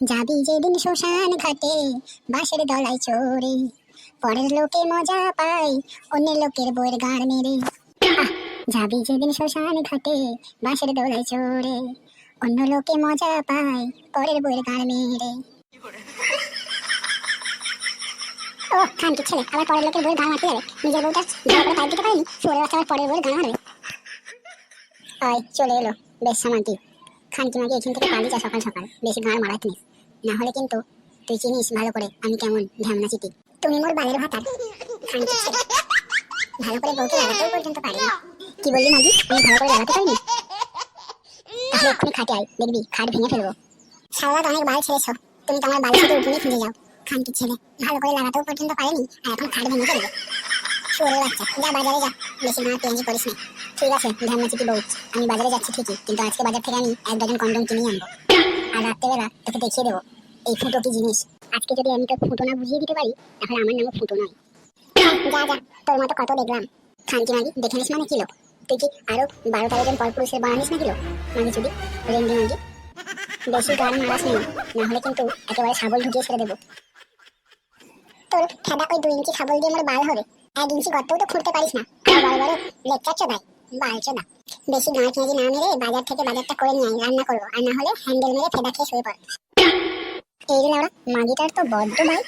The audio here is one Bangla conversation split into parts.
যাবি যেদিন শ্মশান ঘাটে, বাঁশের দলায় চোরে পরের লোকে মজা পাই অন্য লোকের বইয়ের গাড় মেরে। যাবি যেদিন শ্মশান ঘাটে, বাঁশের দলায় চোরে অন্য লোকে মজা পাই পরের বইয়ের গাড় মেরে। ও পরের লোকের বইয়ের গান মারতে নিজের বউটা পরের গান চলে এলো, বেশ সামান্তি। খানকি মাকে এখান থেকে পালিয়ে যা সকাল সকাল। বেশি গান মারাতে নিস না হলে কিন্তু তুই চিনিস ভালো করে আমি কেমন ঢ্যামনা চিটি তুমি মোর বালের ভাতার। খানকি ভালো করে বউকে লাগাতেও পর্যন্ত পারিনি কি বললি মাগি? আমি ভালো করে লাগাতে পারিনি? তাহলে এক্ষুনি খাটে আয়, দেখবি খাট ভেঙে ফেলব। সারা অনেক বাল ছেড়েছ। তুমি তো আমার বাল ছেড়ে উঠুনি খুঁজে যাও। খানকি ছেলে ভালো করে লাগাতেও পর্যন্ত পারেনি, আর এখন খাট ভেঙে ফেলবে। শুয়োরের বাচ্চা যা বাজারে যা, বেশি না পেঁয়াজি করিস না ঠিক আছে ধ্যান চিঠি বউ, আমি বাজারে যাচ্ছি ঠিকই, কিন্তু আজকে বাজার থেকে আমি এক ডজন কন্ডম কিনে আনব। আর রাত্রেবেলা তোকে দেখিয়ে দেবো, এই ফুটো কি জিনিস? আজকে যদি আমি তোকে ফুটো না বুঝিয়ে দিতে পারি, তাহলে আমার নামও ফুটো নয়। যা যা, তোর মতো কত দেখলাম। খানকি মাগি, দেখে নিস মানে কিলো তুই কি আরও বারো তেরো জন পরপুরুষের বানানিস না কিলো মাগি চুদি রেন্ডি মাগি। বেশি গান মারাস না না হলে কিন্তু একেবারে শাবল ঢুকিয়ে ছেড়ে দেবো। তোর খেদা ওই দুই ইঞ্চি শাবল দিয়ে আমার বাল হবে। এক ইঞ্চি গর্তও তো খুঁড়তে পারিস না। বড় বড় লেকচার চোদাই বাল চোদা। বেশি গাঁ পেঁয়াজি না মেরে বাজার থেকে বাজারটা করে নিয়ে রান্না করব, আর না হলে হ্যান্ডেল মেরে ফেদা খেয়ে শুয়ে পড়। এই যে লাউড়া মাগিটার তো বড্ড ভাই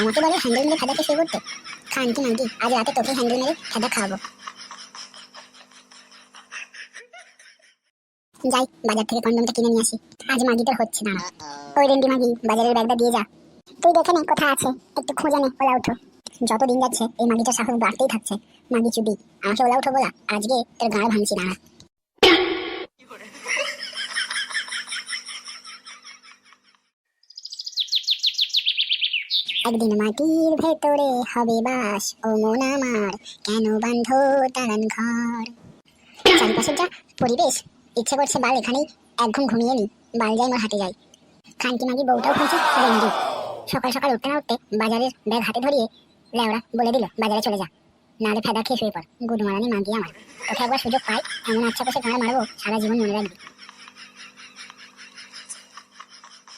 আমাকে বলে হ্যান্ডেল মেরে ফেদা খেয়ে শুয়ে পড়তে। খান কি মাগি আজ রাতে তোকে হ্যান্ডেল মেরে ফেদা খাওয়াবো। যাই, বাজার থেকে কন্ডমটা কিনে নিয়ে আসি। আজ মাগিটার হচ্ছে না। ওই রেন্ডি মাগি, বাজারের ব্যাগটা দিয়ে যা। তুই দেখে নে, কোথায় আছে? একটু খোঁজে নে, ওলা উঠো যত দিন যাচ্ছে, এই মাগিটার সাহস বাড়তেই থাকছে। মাগি চুদি, আমাকে ওলা উঠো বলা আজকে তোর গাড় ভাঙছি দাঁড়া। একদিন মাটির ভেতরে হবে বাস, ও মন আমার, কেন বান্ধ তারান ঘর? চারিপাশের যা পরিবেশ, ইচ্ছে করছে বাল এখানেই এক ঘুম ঘুমিয়ে নি, বাল যাই মোর হাতে যাই খানকি মাগি বউটাও খুঁজছে সকাল সকাল উঠতে না উঠতে বাজারের ব্যাগ হাতে ধরিয়ে লেওড়া বলে দিল, বাজারে চলে যা। নাহলে ফেদা খেয়ে শুয়ে পড়। গুড মারানি মাগি আমার। তোকে একবার সুযোগ পাই, এমন আচ্ছা কষে গাঁড় মারবো, সারা জীবন মনে রাখবি।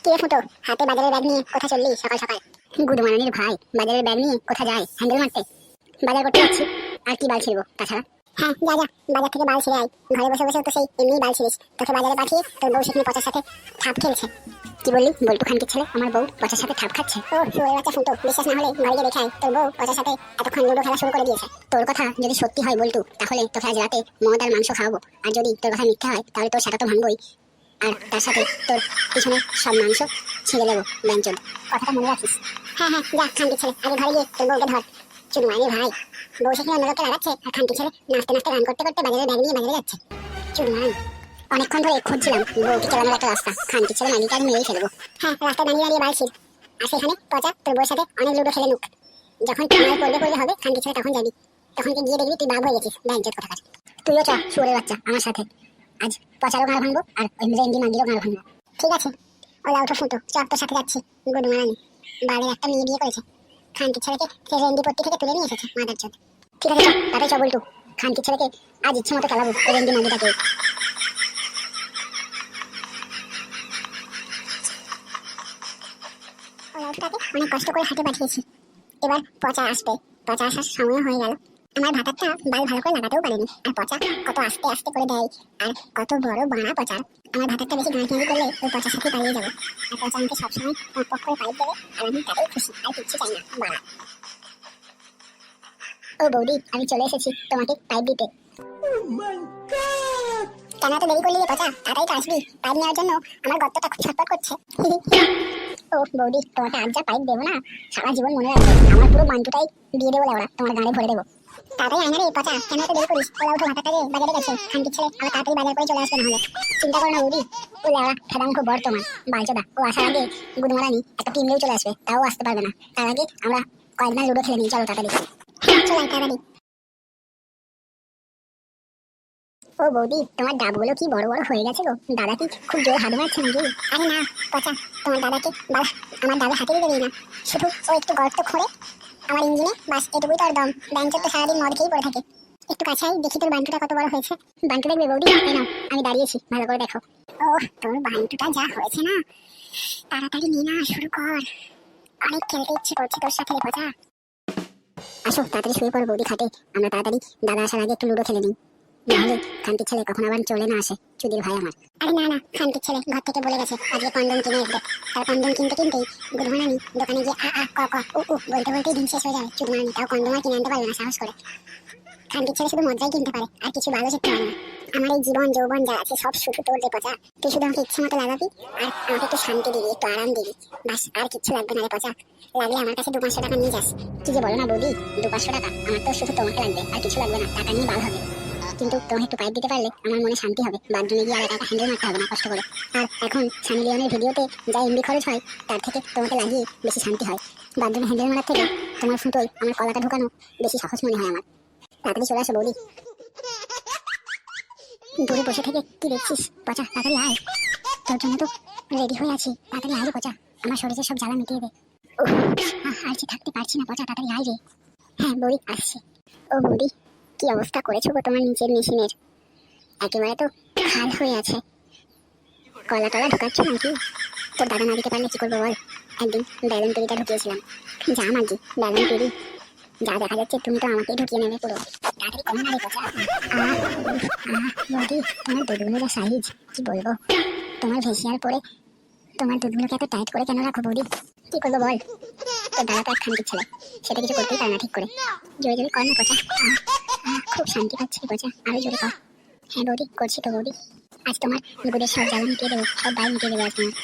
কে ফুটো? হাতে বাজারের ব্যাগ নিয়ে কোথা চললি সকাল সকাল? গুড মারানির ভাই, বাজারের ব্যাগ নিয়ে কোথা যায়? হ্যান্ডেল মারতে। বাজার করতে যাচ্ছি। আর কি বাল ছিড়বো তাছাড়া? হ্যাঁ যা যা। বাজার থেকে বাল ছিঁড়ে আয়। ঘরে বসে বসে তো সেই এমনি বাল ছিঁড়িস। তোকে বাজারে পাঠিয়ে তোর বউ সেখানে পচার সাথে থাপ খেলছে। কি বললি বল্টু খানকে ছেলে আমার বউ পচার সাথে থাপ খাচ্ছে। ও শুয়ে বাচ্চা ফুটো বিশ্বাস না হলে ঘরে গিয়ে দেখে আয়। তোর বউ পচার সাথে এতক্ষণ লুডো খেলা শুরু করে দিয়েছে। তোর কথা যদি সত্যি হয় বল্টু তাহলে তোকে আজ রাতে মদ আর মাংস খাওয়াবো। আর যদি তোর কথা মিথ্যা হয় তাহলে তোর সাথে তো ভাঙবই। আর তার সাথে তোর পিছনে সব মাংস ছিঁড়ে দেবো ব্যাঞ্চদ কথাটা মনে রাখিস? হ্যাঁ হ্যাঁ। যা খানকি ছেলে আগে ঘরে গিয়ে তোর বউকে ধর। চুনমানি ভাই। বউ সেখানে অন্য লোককে লাগাচ্ছে আর খানকি ছেলে নাচতে নাচতে গান করতে করতে বাজারে ব্যাগ নিয়ে বাজারে যাচ্ছে। চুনমানি অনেকক্ষণ ধরে খুঁজছিলাম বউকে চালানোর একটা রাস্তা, খানকি ছেলে মাগিকে আজ মেরেই ফেলব। হ্যাঁ রাস্তায় দাঁড়িয়ে দাঁড়িয়ে বাড়ছিল আর সেখানে পচা তোর বউর সাথে অনেক লুডো খেলে নুক যখন তোমার পড়বে পড়বে হবে, খানকি ছেলে তখন যাবি। তখন গিয়ে দেখবি তুই বাপ হয়ে গেছিস। ব্যাংকের কথা তুইও চ শুয়োরের বাচ্চা, আমার সাথে। আজ পচারও গাঁড় ভাঙবো, আর ওই রেন্ডি মাগিরও গাঁড় ভাঙবো। ঠিক আছে ওলা উঠো ফুটো চ তোর সাথে যাচ্ছি, গুড মারানি। বাড়ির একটা মেয়ে বিয়ে করেছে। খানকি ছেলেকে সে রেন্ডি পট্টি থেকে তুলে নিয়ে এসেছে, মাদার চোদ। ঠিক আছে তাতে চ বলটু। খানকি ছেলেকে আজ ইচ্ছে মতো ওই রেন্ডি মাগিটাকে অনেক কষ্ট করে হাতে পাঠিয়েছি। এবার পচা আসবে পচা আসার সময় হয়ে গেল। আমার ভাতারটা বাল ভালো করে লাগাতেও পারেনি। আর পচা কত আস্তে আস্তে করে দেয়, আর কত বড় বানা পচার আমার ভাতারটা বেশি গাঁ খেয়ে করলে ওই পচার সাথে পালিয়ে যাবে। আর পচা আমাকে সবসময় পক করে পাইপ দেবে, আর আমি তাতেই খুশি, আর কিচ্ছু চাই না, বাড়া। ও বৌদি, আমি চলে এসেছি তোমাকে পাইপ দিতে। কেন এত দেরি করলি পচা? তাড়াতাড়ি তো আসবি, পাইপ নেওয়ার জন্য আমার গর্তটা খুব ছটপট করছে। ও বৌদি তোমাকে আজ যা পাইপ দেবো না? সারা জীবন মনে রাখবে। আমার পুরো বান্টুটাই দিয়ে দেবো ওরা তোমার গাড়ি ভরে দেবো। তাড়াতাড়ি আয় রে, পচা। চলে আসবে না চিন্তা করো না বৌদি ও লেওড়া, খেদাম খুব বড় তোমার। বালচোদা। ও আসার আগে একটা টিমলেও চলে আসবে। তাও আসতে পারবে না। তার আগে আমরা কয়েকদিন লুডো খেলে নিই। চলো, তাড়াতাড়ি। চলো, তাড়াতাড়ি। ও বৌদি তোমার ডাবগুলো কি বড় বড় হয়ে গেছে গো? দাদা কি খুব জোর হাত মারছে নাকি? আরে না পচা তোমার দাদাকে বাল আমার দাদা হাতে দিতে না। শুধু ও একটু গর্ত খোঁড়ে আমার ইঞ্জিনে বাস এটুকুই তোর দম। ব্যাংকের তো সারাদিন মদ খেয়েই পড়ে থাকে। একটু কাছে আয়, দেখি তোর বান্টুটা কত বড় হয়েছে। বান্টু দেখবে বৌদি? নাও আমি দাঁড়িয়েছি ভালো করে দেখো। ও তোর বান্টুটা যা হয়েছে না? তাড়াতাড়ি নিয়ে না শুরু কর। অনেক খেলতে ইচ্ছে করছে তোর সাথে পচা। আসো তাড়াতাড়ি শুয়ে পড়ো বৌদি খাটে। আমরা তাড়াতাড়ি দাদা আসার আগে একটু লুডো খেলে নিই। নাহলে খানটির ছেলে কখন আবার চলে না আসে, চুদির ভাই আমার। আরে না না খানটির ছেলে ঘর থেকে বলে গেছে, আজকে কন্ডম কিনে আসবে। তার কন্ডম কিনতে কিনতেই গুদমানানি দোকানে গিয়ে আ আ, ক ক, উ উ, বলতে বলতেই দিন শেষ হয়ে যায়। চুদমানানি তাও কন্ডম আর কিনে আনতে পারবে না, সাহস করে। খানটির ছেলে শুধু মজাই কিনতে পারে, আর কিছু ভালো শিখতে পারে না। আমার এই জীবন, যৌবন যা আছে, সব শুধু তোর পচা। তুই শুধু আমাকে ইচ্ছে মতো লাগাবি, আর আমাকে একটু শান্তি দিবি, একটু আরাম দিবি। বাস, আর কিচ্ছু লাগবে না রে পচা। লাগলে আমার কাছে দু পাঁচশো টাকা নিয়ে যাস। কি যে বলো না বৌদি দু পাঁচশো টাকা, আমার তো শুধু তোমাকে লাগবে, আর কিছু লাগবে না, টাকা নিয়ে ভালো হবে। কিন্তু তোমাকে একটু পাইপ দিতে পারলে আমার মনে শান্তি হবে। বাথরুমে গিয়ে আর একা হ্যান্ডেল মারতে হবে না, কষ্ট করে। আর এখন সানি লিওনের ভিডিওতে যা এমবি খরচ হয়, তার থেকে তোমাকে লাগিয়ে বেশি শান্তি হয়। বাথরুমে হ্যান্ডেল মারার থেকে তোমার ফুটোয় আমার কলাটা ঢুকানো বেশি সহজ মনে হয় আমার। তাড়াতাড়ি চলে আসো বৌদি। দূরে বসে থেকে কি দেখছিস? পচা, তাড়াতাড়ি আয়। তোর জন্য তো রেডি হয়ে আছি। তাড়াতাড়ি আয় রে পচা। আমার শরীরে সব জ্বালা মিটিয়ে দে। আর যে থাকতে পারছি না পচা, তাড়াতাড়ি আয় রে। হ্যাঁ বৌদি, আসছে। ও বৌদি কি অবস্থা করেছ গো তোমার নিচের মেশিনের? একেবারে তো খাল হয়ে আছে। কলা টলা ঢুকাচ্ছ নাকি? তোর দাদা না দিতে পারলে কি করব বল? একদিন ব্যালন পেরিটা ঢুকিয়েছিলাম। যা মাগি, ব্যালন পেরি যা দেখা যাচ্ছে, তুমি তো আমাকেই ঢুকিয়ে নেবে পুরো। তোমার দুধগুলো যা সাইজ, কি বলব? তোমার ভেসিয়ার পরে তোমার দুধগুলোকে এত টাইট করে কেন রাখো বৌদি? কি করব বল? তোর দাদা তো এক খানকির ছেলে। সেটা কিছু করতেই পারে না ঠিক করে। জোরে জোরে কর না, পচা। খুব শান্তি পাচ্ছি পচা আরও জোরে কর। হ্যাঁ বৌদি করছি তো বৌদি। আজ তোমার গুড়ের সব জ্বালা মিটিয়ে দেবো সব দায় মিটিয়ে দেবো আজ তোমার।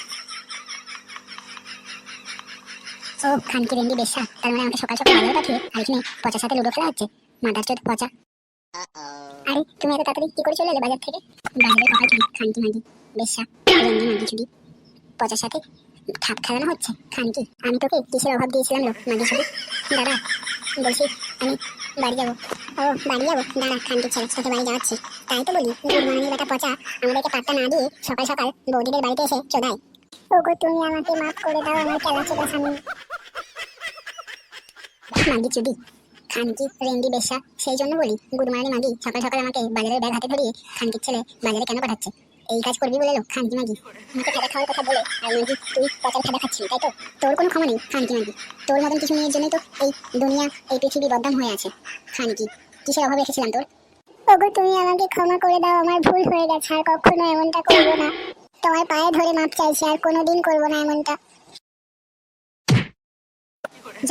ও খানকি রেন্ডি বেশা তার মানে আমাকে সকাল সকাল আলো পাঠিয়ে আর এখানে পচার সাথে লুডো খেলা হচ্ছে মাদার চোদ পচা। আরে তুমি এত তাড়াতাড়ি কি করে চলে এলে বাজার থেকে? বাজারে কথা চুরি খানকি মাগি বেশা রেন্ডি মাগি চুরি পচার সাথে খাপ খেলানো হচ্ছে খানকি। আমি তোকে কিসের অভাব দিয়েছিলাম লো মাগি চুরি দাদা বলছি আমি বাড়ি যাব। ও, বাড়ি যাব? দাঁড়া খানকি বাড়ি যাচ্ছি তাই তো বলি মর্নিং বেটা পচা, আমাদেরকে পাত্তা না দিয়ে সকাল সকাল বৌদিদের বাড়িতে এসে চোদাই ওগো, তুমি আমাকে মাফ করে দাও, আমার মাগি চুদি, খানকি রেন্ডি বেশা সেই জন্য বলি গুড মর্নিং মাগি সকাল সকাল আমাকে বাজারের ব্যাগ হাতে ধরিয়ে খানকির ছেলে বাজারে কেন পাঠাচ্ছে? এই কাজ করবি বলে এলো খানকি মাগি। আমাকে খেলা খাওয়ার কথা বলে আর মাগি তুই পচার খেলা খাচ্ছিলি তাই তো? তোর কোনো ক্ষমা নেই খানকি মাগি। তোর মতন কিছু মেয়ের জন্যই তো এই দুনিয়া এই পৃথিবী বদনাম হয়ে আছে খানকি। কিসের অভাবে এসেছিলাম তোর? ওগো তুমি আমাকে ক্ষমা করে দাও আমার ভুল হয়ে গেছে আর কখনো এমনটা করব না। তোমার পায়ে ধরে মাপ চাইছি আর কোনোদিন করব না এমনটা।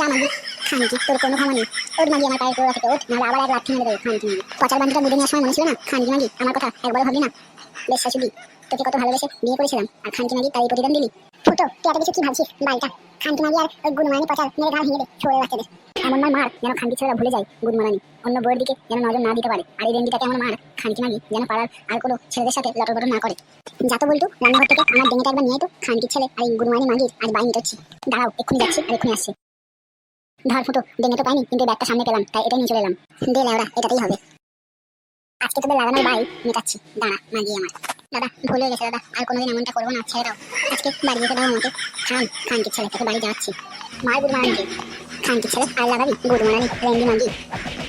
মাগি। খানকি তোর কোনো ক্ষমা নেই। ওর মাগি আমার পায়ের না? খানকি আমার কথা একবার ভাবলি না? বেশ শাশুড়ি তোকে কত ভালোবেসে বিয়ে দিলি? কি ভাবছিস? বাড়িটা। খানকি মাগি আর ওই গুণমানি পচার মেরে ছেলেরা ভুলে যায় গুণমারানি অন্য বইয়ের দিকে যেন নজর না দিতে পারে। আর এই রেন্ডিটাকে এমন মার খানকি মাগি পাড়ার আর কোনো ছেলেদের না করে। যা তো বলতো, রান্নাঘর থেকে আমার ডেঙ্গিটা একবার নিয়ে তো খানকি ছেলে আর এই গুণমানি মাগির আজ বাই মিটাচ্ছি দাঁড়াও, এক্ষুনি যাচ্ছি আর এক্ষুনি আসছি। ধর ফুটো ডেঙে তো পাইনি, কিন্তু ব্যাগটা সামনে পেলাম, তাই এটাই নিয়ে চলে এলাম। দে লাউরা এটাতেই হবে। আজকে তোদের লাগানোর বাড়ি, মেটাচ্ছি। দাঁড়া মাগিয়ে আমার। দাদা, ভুল হয়ে গেছে, দাদা। আর কোনোদিন এমনটা করব না, ছেড়ে দাও। আজকে বাড়ি যেতে দাও আমাকে। খান খানকে ছেলে তোকে বাড়ি যাচ্ছি। মার বুঝে মারানিকে খানকি ছেলে, আর লাগাবি গুড মারানি রেন্ডি মাগি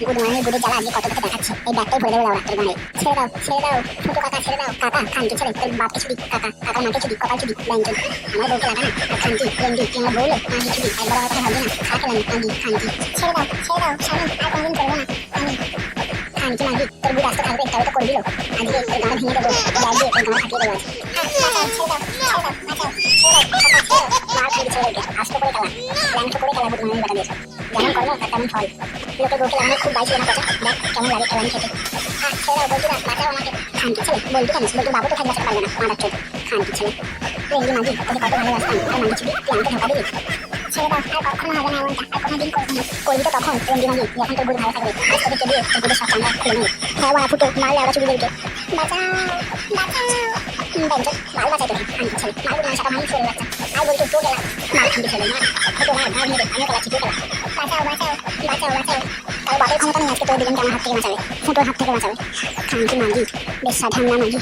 গুড মারানির গুড়ের জ্বালা আজকে কত তোকে দেখাচ্ছে? এই ব্যাগটাই ভরে দেবো লাউরা তোর গানে ছেড়ে দাও ছেড়ে দাও, ছোট কাকা, ছেড়ে দাও। কাকা খানকি ছেলে, তোর বাপকে চুরি কাকা কাকা মাকে চুরি কপাল চুরি। ব্যাংক আমার বউকে লাগা না খানকি রেন্ডি তুই বউলে মাগি চুরি একবার আমার কথা ভাববি না, খা খেলাম মাগি খানকি ছেড়ে দাও ছেড়ে দাও স্বামী আর কোনোদিন করব না আমি খানকি মাগি তোর বুড় আসতে থাকবে তাও তো করবি আজকে তোর গান ভেঙে দেবো ব্যাগ তোর গান ফাটিয়ে দেবো আস্তে করে খেলা ল্যাংটো করে খেলা বুঝ মানে বেটা যেমন কর্ম তার তেমন ফল লোকে বউকে লাগানো খুব বাইছে না কথা দেখ কেমন লাগে খেলানি খেতে হ্যাঁ ছেড়ে বলছি না বাঁচাও আমাকে খানকি ছেলে বলবি কেন বলবি বাবু তো থাকবে আসতে পারবে না মাদার চোদ খানকি ছেলে রেঙ্গি মাগি তোকে কত ভালোবাসতাম আর মাগি চুপি তুই আমাকে ধোকা দিবি ছেড়ে দাও আর কখনো হবে না এমনটা আর খুলে বাচ্চা ক্ষমতা নেই আজকে তোর দিলেন আমার হাত থেকে বাঁচাবে। ফুটোর হাত থেকে বাঁচাবে। খানকি মাগি বেশ সাধারণ না মাগি